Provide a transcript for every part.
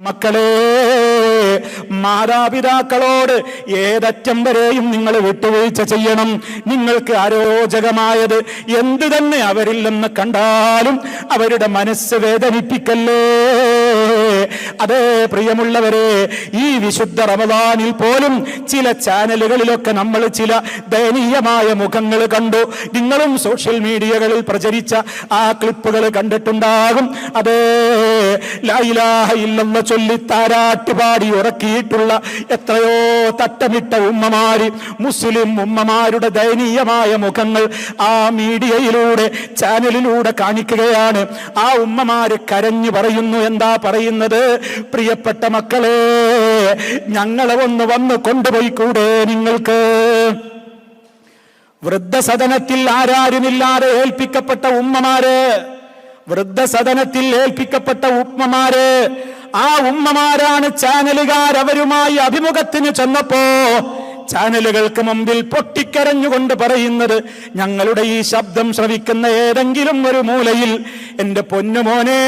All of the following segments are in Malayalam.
മക്കളെ മാതാപിതാക്കളോട് ഏതറ്റം വരെയും നിങ്ങൾ വിട്ടുവീഴ്ച ചെയ്യണം. നിങ്ങൾക്ക് അരോചകമായത് എന്ത് തന്നെ അവരിൽ നിന്ന് കണ്ടാലും അവരുടെ മനസ്സ് വേദനിപ്പിക്കല്ലേ? അതേ പ്രിയമുള്ളവരെ ഈ വിശുദ്ധ റമദാനിൽ പോലും ചില ചാനലുകളിലൊക്കെ നമ്മൾ ചില ദയനീയമായ മുഖങ്ങൾ കണ്ടു. നിങ്ങളും സോഷ്യൽ മീഡിയകളിൽ പ്രചരിച്ച ആ ക്ലിപ്പുകൾ കണ്ടിട്ടുണ്ടാകും. അതേ ഇല്ലെന്ന് ചൊല്ലി താരാട്ടുപാടി ഉറക്കിയിട്ടുള്ള എത്രയോ തട്ടമിട്ട ഉമ്മമാര് മുസ്ലിം ഉമ്മമാരുടെ ദയനീയമായ മുഖങ്ങൾ ആ മീഡിയയിലൂടെ ചാനലിലൂടെ കാണിക്കുകയാണ്. ആ ഉമ്മമാര് കരഞ്ഞു പറയുന്നു എന്താ പറയുന്നത്? പ്രിയപ്പെട്ട മക്കളെ ഞങ്ങളെ ഒന്ന് വന്ന് കൊണ്ടുപോയി കൂടെ നിങ്ങൾക്ക്? വൃദ്ധസദനത്തിൽ ആരാരുമില്ലാതെ ഏൽപ്പിക്കപ്പെട്ട ഉമ്മമാര് വൃദ്ധസദനത്തിൽ ഏൽപ്പിക്കപ്പെട്ട ഉമ്മമാര് ആ ഉമ്മമാരാണ് ചാനലുകാരവരുമായി അഭിമുഖത്തിന് ചെന്നപ്പോ ചാനലുകൾക്ക് മുമ്പിൽ പൊട്ടിക്കരഞ്ഞുകൊണ്ട് പറയുന്നത് ഞങ്ങളുടെ ഈ ശബ്ദം ശ്രവിക്കുന്ന ഏതെങ്കിലും ഒരു മൂലയിൽ എന്റെ പൊന്നുമോനെ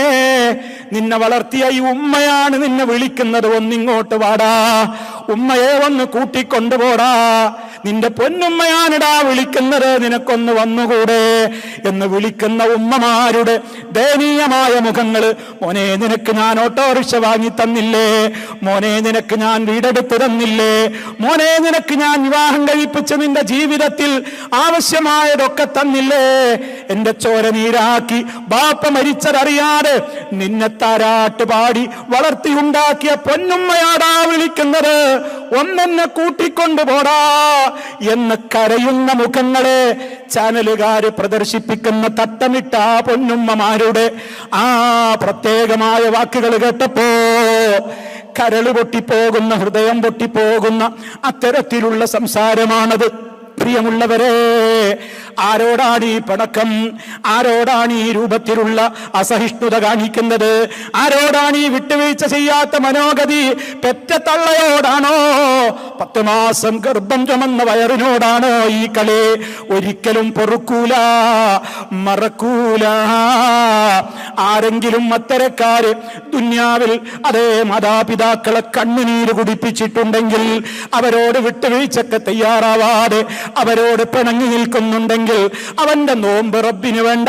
നിന്നെ വളർത്തിയ ഈ ഉമ്മയാണ് നിന്നെ വിളിക്കുന്നത്. ഒന്നിങ്ങോട്ട് വാടാ. ഉമ്മയെ ഒന്ന് കൂട്ടിക്കൊണ്ടുപോടാ. നിന്റെ പൊന്നുമ്മയാണിടാ വിളിക്കുന്നത്. നിനക്കൊന്ന് വന്നുകൂടെ എന്ന് വിളിക്കുന്ന ഉമ്മമാരുടെ ദയനീയമായ മുഖങ്ങൾ മോനെ നിനക്ക് ഞാൻ ഓട്ടോറിക്ഷ വാങ്ങി തന്നില്ലേ? മോനെ നിനക്ക് ഞാൻ വീടെടുത്ത് തന്നില്ലേ? മോനെ നിനക്ക് ഞാൻ വിവാഹം കഴിപ്പിച്ച് നിന്റെ ജീവിതത്തിൽ ആവശ്യമായതൊക്കെ തന്നില്ലേ? എന്റെ ചോര നീരാക്കി ബാപ്പ മരിച്ചതറിയാതെ നിന്നെ താരാട്ട് പാടി വളർത്തിയുണ്ടാക്കിയ പൊന്നുമ്മയാടാ വിളിക്കുന്നത്. ഒന്നെന്നെ കൂട്ടിക്കൊണ്ടു പോടാ എന്ന് കരയുന്ന മുഖങ്ങളെ ചാനലുകാര് പ്രദർശിപ്പിക്കുന്ന തട്ടമിട്ട ആ പൊന്നുമ്മമാരുടെ ആ പ്രത്യേകമായ വാക്കുകൾ കേട്ടപ്പോ കരൾ പൊട്ടിപ്പോകുന്ന ഹൃദയം പൊട്ടിപ്പോകുന്ന അത്തരത്തിലുള്ള സംസാരമാണത്. പ്രിയമുള്ളവരെ ആരോടാണ് ഈ പടക്കം? ആരോടാണ് ഈ രൂപത്തിലുള്ള അസഹിഷ്ണുത കാണിക്കുന്നത്? ആരോടാണ് ഈ വിട്ടുവീഴ്ച ചെയ്യാത്ത മനോഗതി? പെറ്റ തള്ളയോടാണോ? പത്ത് മാസം ഗർഭം ചുമന്ന വയറിനോടാണോ ഈ കളി? ഒരിക്കലും പൊറുക്കൂല മറക്കൂല. ആരെങ്കിലും അത്തരക്കാര് ദുന്യാവിൽ അതേ മാതാപിതാക്കളെ കണ്ണുനീര് കുടിപ്പിച്ചിട്ടുണ്ടെങ്കിൽ അവരോട് വിട്ടുവീഴ്ചക്ക് തയ്യാറാവാതെ അവരോട് പിണങ്ങി നിൽക്കുന്നുണ്ടെങ്കിൽ അവന്റെ നോമ്പ് റബ്ബിന് വേണ്ട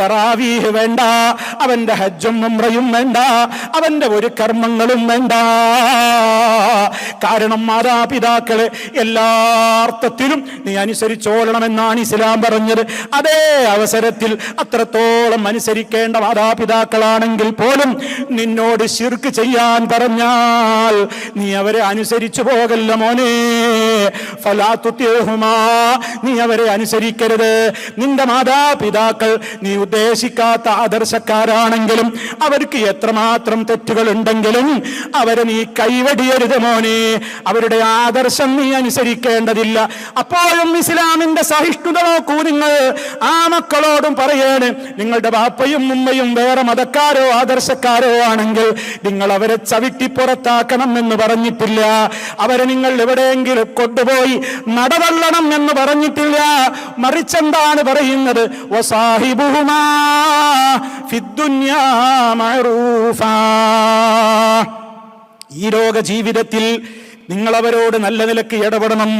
തറാവീഹ് വേണ്ട അവന്റെ ഹജ്ജും ഉംറയും വേണ്ട അവന്റെ ഒരു കർമ്മങ്ങളും വേണ്ട. കാരണം മാതാപിതാക്കളെ എല്ലാ അർത്ഥത്തിലും നീ അനുസരിച്ചോളണമെന്നാണ് ഇസ്ലാം പറഞ്ഞത്. അതേ അവസരത്തിൽ അത്രത്തോളം അനുസരിക്കേണ്ട മാതാപിതാക്കളാണെങ്കിൽ പോലും നിന്നോട് ശിർക്ക് ചെയ്യാൻ പറഞ്ഞാൽ നീ അവരെ അനുസരിച്ചു പോകല്ല മോനെ. നീ അവരെ അനുസരിക്കരുത്. നിന്റെ മാതാപിതാക്കൾ നീ ഉദ്ദേശിക്കാത്ത ആദർശക്കാരാണെങ്കിലും അവർക്ക് എത്രമാത്രം തെറ്റുകൾ ഉണ്ടെങ്കിലും അവരെ നീ കൈവടിയരുത് മോനെ. അവരുടെ ആദർശം നീ അനുസരിക്കേണ്ടതില്ല. അപ്പോഴും ഇസ്ലാമിന്റെ സഹിഷ്ണുത നോക്കൂ നിങ്ങൾ ആ മക്കളോടും പറയാണ് നിങ്ങളുടെ ബാപ്പയും ഉമ്മയും വേറെ മതക്കാരോ ആദർശക്കാരോ ആണെങ്കിൽ നിങ്ങൾ അവരെ ചവിട്ടി പുറത്താക്കണം എന്ന് പറഞ്ഞിട്ടില്ല. അവരെ നിങ്ങൾ എവിടെയെങ്കിലും കൊണ്ടുപോയി നടവള്ളണം എന്ന് പറഞ്ഞിട്ടില്ല. മറിച്ചെന്താണ് പറയുന്നത്? ഈ ലോക ജീവിതത്തിൽ നിങ്ങളവരോട് നല്ല നിലയ്ക്ക് ഇടപെടണം.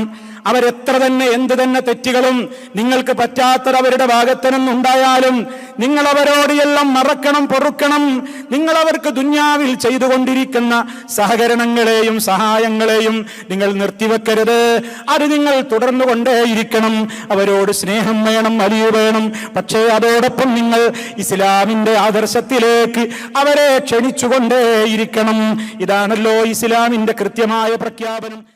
അവരെത്ര തന്നെ എന്ത് തന്നെ തെറ്റുകളും നിങ്ങൾക്ക് പറ്റാത്തത് അവരുടെ ഭാഗത്തു നിന്നുണ്ടായാലും നിങ്ങൾ അവരോട് എല്ലാം മറക്കണം പൊറുക്കണം. നിങ്ങൾ അവർക്ക് ദുന്യാവിൽ ചെയ്തുകൊണ്ടിരിക്കുന്ന സഹകരണങ്ങളെയും സഹായങ്ങളെയും നിങ്ങൾ നിർത്തിവെക്കരുത്. അത് നിങ്ങൾ തുടർന്നു കൊണ്ടേയിരിക്കണം അവരോട് സ്നേഹം വേണം അലിയ വേണം. പക്ഷേ അതോടൊപ്പം നിങ്ങൾ ഇസ്ലാമിന്റെ ആദർശത്തിലേക്ക് അവരെ ക്ഷണിച്ചുകൊണ്ടേയിരിക്കണം ഇതാണല്ലോ ഇസ്ലാമിന്റെ കൃത്യമായ പ്രഖ്യാപനം.